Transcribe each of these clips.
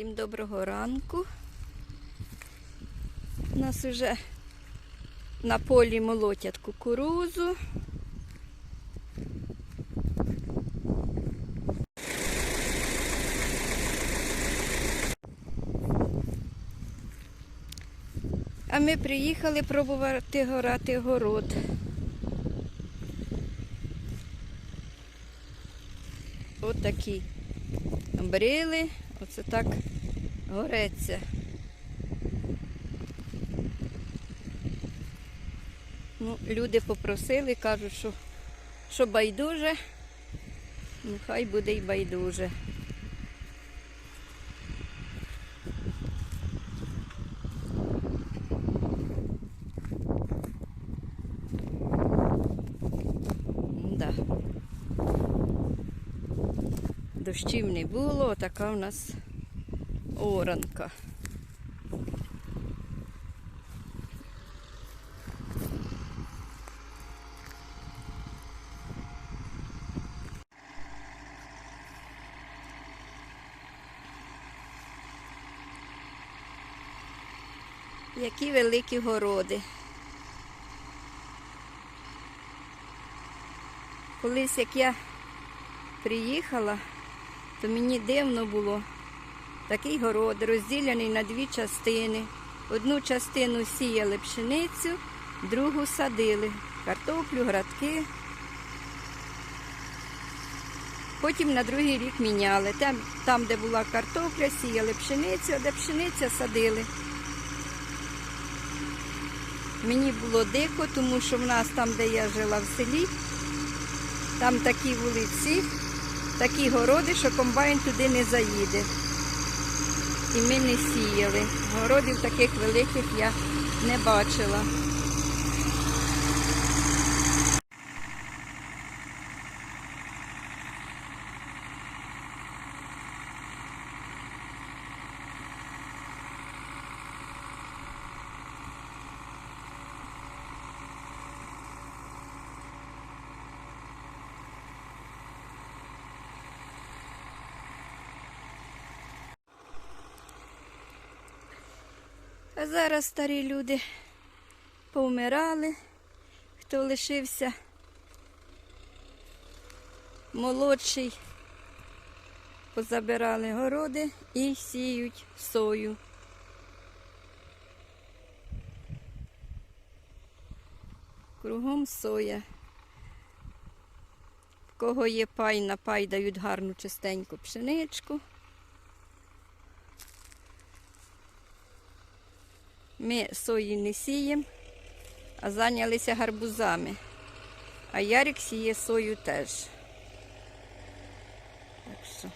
Всім доброго ранку. У нас вже на полі молотять кукурузу. А ми приїхали пробувати горати город. От такі брили, оце так гореться. Ну, люди попросили, кажуть, що, що байдуже, ну хай буде й байдуже. Да. Дощів не було, така у нас оранка. Які великі городи. Колись як я приїхала, то мені дивно було. Такий город розділений на дві частини. Одну частину сіяли пшеницю, другу садили. Картоплю, градки. Потім на другий рік міняли. Там, там де була картопля, сіяли пшеницю, а де пшениця садили. Мені було дико, тому що в нас там, де я жила в селі, там такі вулиці, такі городи, що комбайн туди не заїде. І ми не сіяли. Городів таких великих я не бачила. А зараз старі люди повмирали, хто лишився молодший, позабирали городи і сіють сою. Кругом соя. В кого є пай, на пай дають гарну чистеньку пшеничку. Ми сої не сіємо, а зайнялися гарбузами. А Ярик сіє сою теж. Так що.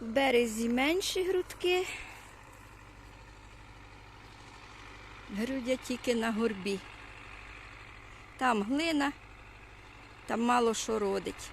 В березі менші грудки. Грудять тільки на горбі. Там глина, там мало що родить.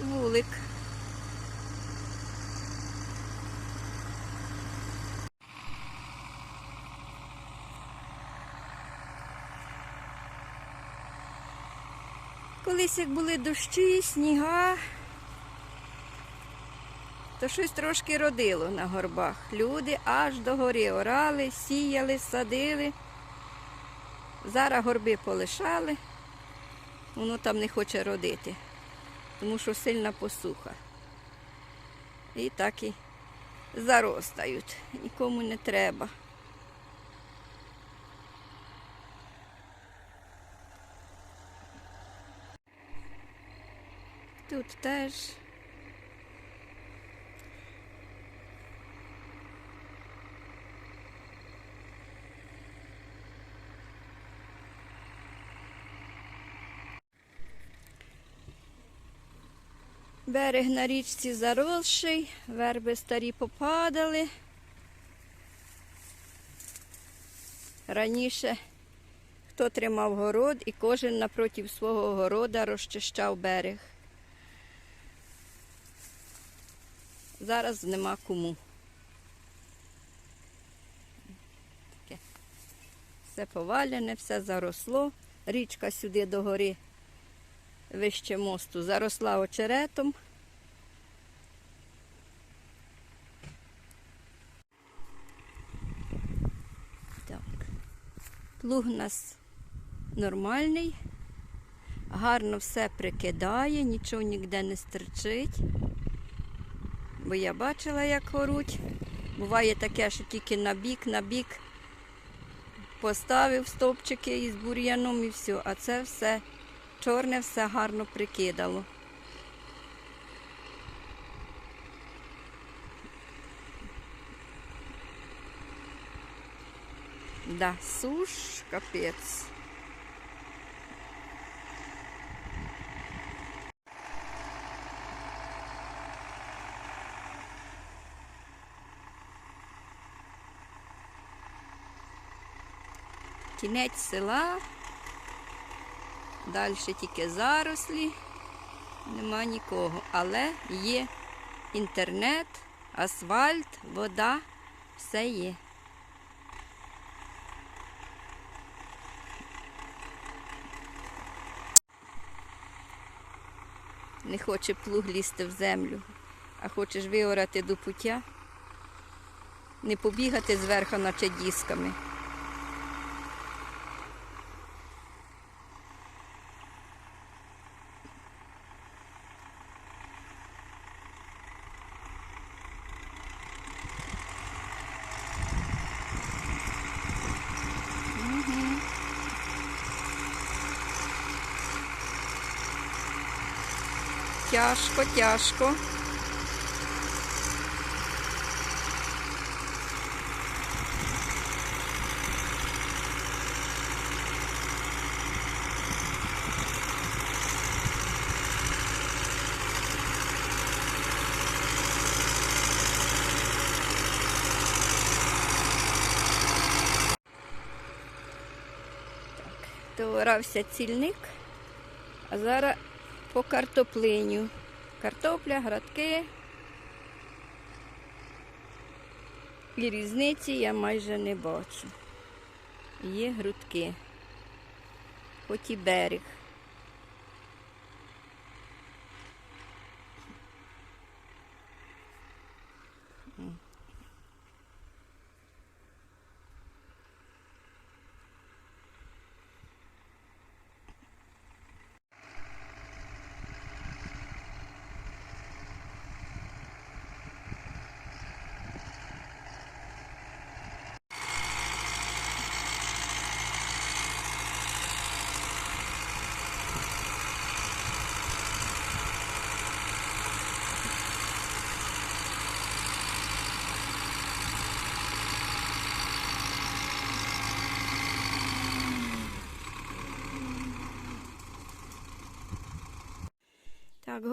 Вулик. Колись як були дощі, сніга, то щось трошки родило на горбах. Люди аж до гори орали, сіяли, садили. Зараз горби полишали, воно там не хоче родити, тому що сильна посуха. І так і заростають, нікому не треба. Тут теж. Берег на річці заросший, верби старі попадали. Раніше хто тримав город і кожен напроти свого города розчищав берег. Зараз нема кому. Все повалене, все заросло. Річка сюди до гори вище мосту заросла очеретом. Так. Плуг у нас нормальний, гарно все прикидає, нічого ніде не стерчить. Бо я бачила, як горуть. Буває таке, що тільки на бік, на бік поставив стовпчики із бур'яном і все, а це все чорне, все гарно прикидало. Да, суш, капець. Кінець села. Далі тільки зарослі, нема нікого. Але є інтернет, асфальт, вода, все є. Не хоче плуг лізти в землю, а хочеш виорати до пуття, не побігати зверху, наче дісками. Тяжко, тяжко. Доорався цільник, а зараз по картоплиню. Картопля, градки. І різниці я майже не бачу. Є грудки, хоч і берег. Так,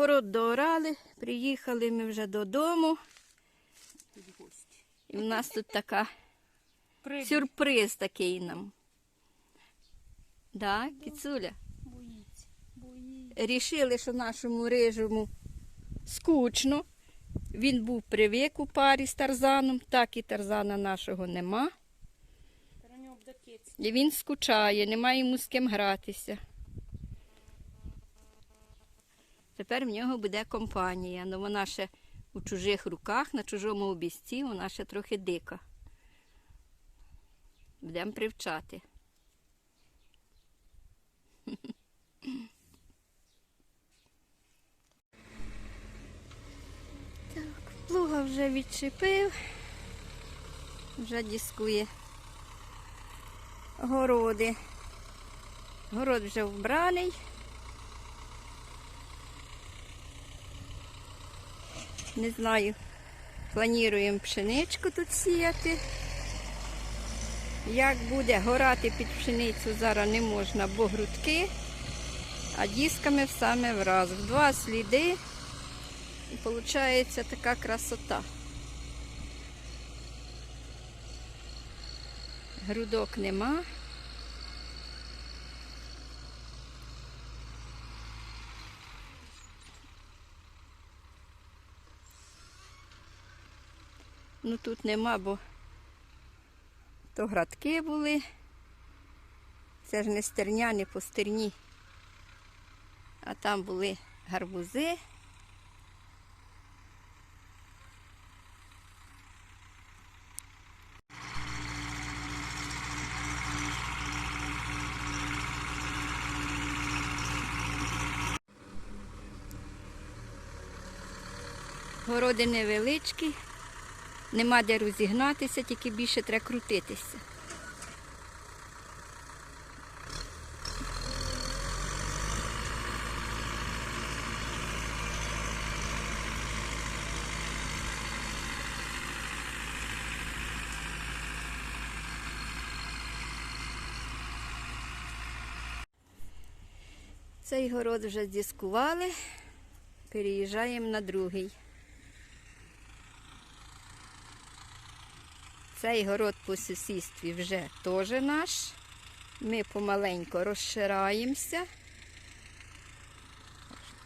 город доорали, приїхали ми вже додому. І в нас тут така сюрприз такий нам. Да, кіцуля? Боїться, боїться. Рішили, що нашому рижому скучно. Він був привик у парі з Тарзаном, так і Тарзана нашого нема. І він скучає, немає йому з ким гратися. Тепер в нього буде компанія, але вона ще у чужих руках, на чужому обісці, вона ще трохи дика. Будемо привчати. Так, плуга вже відчепив, вже дискує городи. Город вже вбраний. Не знаю, плануємо пшеничку тут сіяти. Як буде горати під пшеницю, зараз не можна, бо грудки, а дісками в саме враз. В два сліди і виходить така красота. Грудок нема. Ну тут нема, бо то градки були. Це ж не стерня, не по стерні. А там були гарбузи. Городи невеличкі, нема де розігнатися, тільки більше треба крутитися. Цей город вже здіскували, переїжджаємо на другий. Цей город по сусідстві вже теж наш. Ми помаленько розшираємося.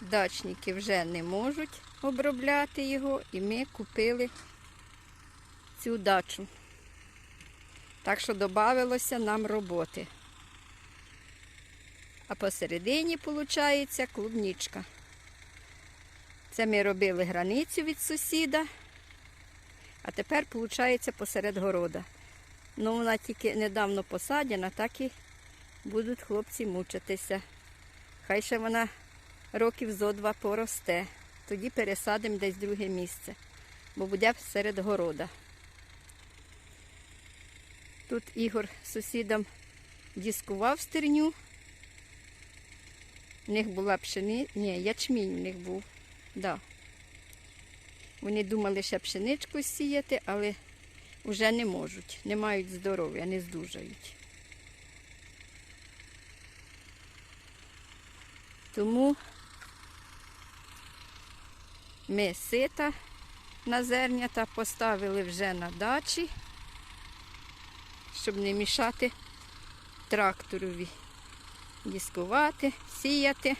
Дачники вже не можуть обробляти його, і ми купили цю дачу. Так що додавилося нам роботи. А посередині, виходить, клубнічка. Це ми робили границю від сусіда. А тепер, виходить, посеред города. Ну, вона тільки недавно посадена, так і будуть хлопці мучитися. Хай ще вона років зо два поросте. Тоді пересадимо десь друге місце, бо буде серед города. Тут Ігор з сусідом дискував стерню. У них була пшени... Ні, ячмінь у них був. Да. Вони думали ще пшеничку сіяти, але вже не можуть. Не мають здоров'я, не здужають. Тому ми сита на зернята поставили вже на дачі, щоб не мішати тракторові дискувати, сіяти.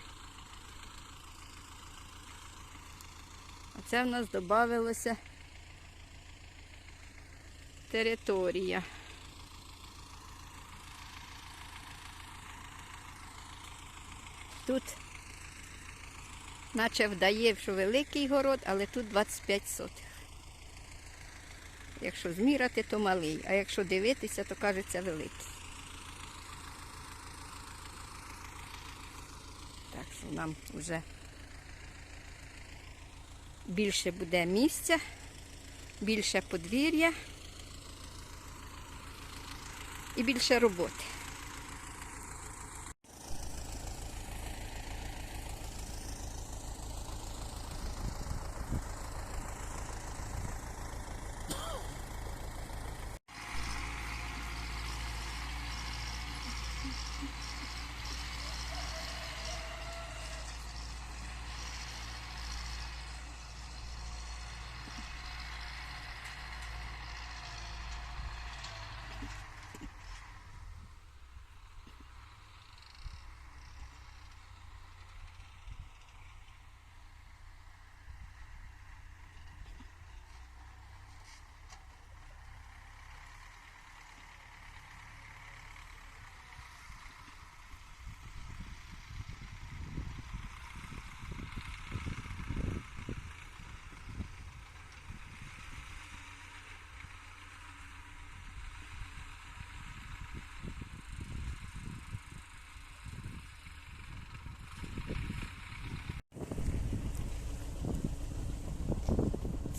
Це в нас додавилося територія. Тут, наче вдає, що великий город, але тут 25 сотих. Якщо зміряти, то малий, а якщо дивитися, то кажеться великий. Так що нам вже більше буде місця, більше подвір'я і більше роботи.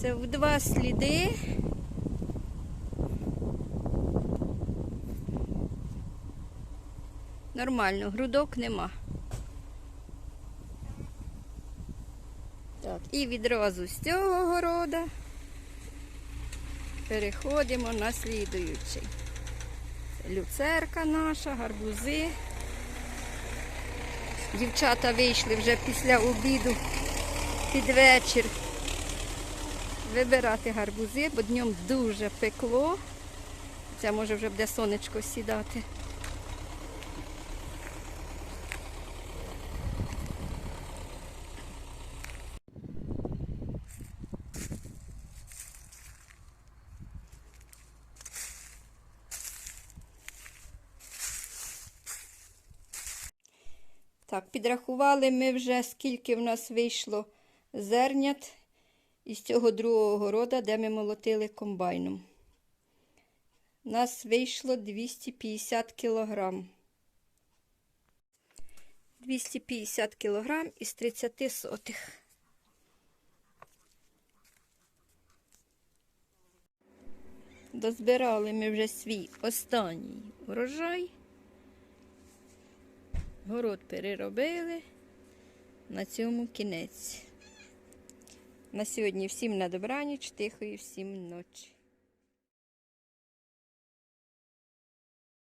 Це в два сліди. Нормально, грудок нема. Так, і відразу з цього города переходимо на слідуючий. Люцерка наша, гарбузи. Дівчата вийшли вже після обіду під вечір вибирати гарбузи, бо днем дуже пекло. Це може вже буде сонечко сідати. Так, підрахували ми вже, скільки в нас вийшло зернят із цього другого города, де ми молотили комбайном. У нас вийшло 250 кілограм. 250 кілограм із 30 сотих. Дозбирали ми вже свій останній урожай. Город переробили. На цьому кінець. На сьогодні всім на добраніч, тихої всім ночі.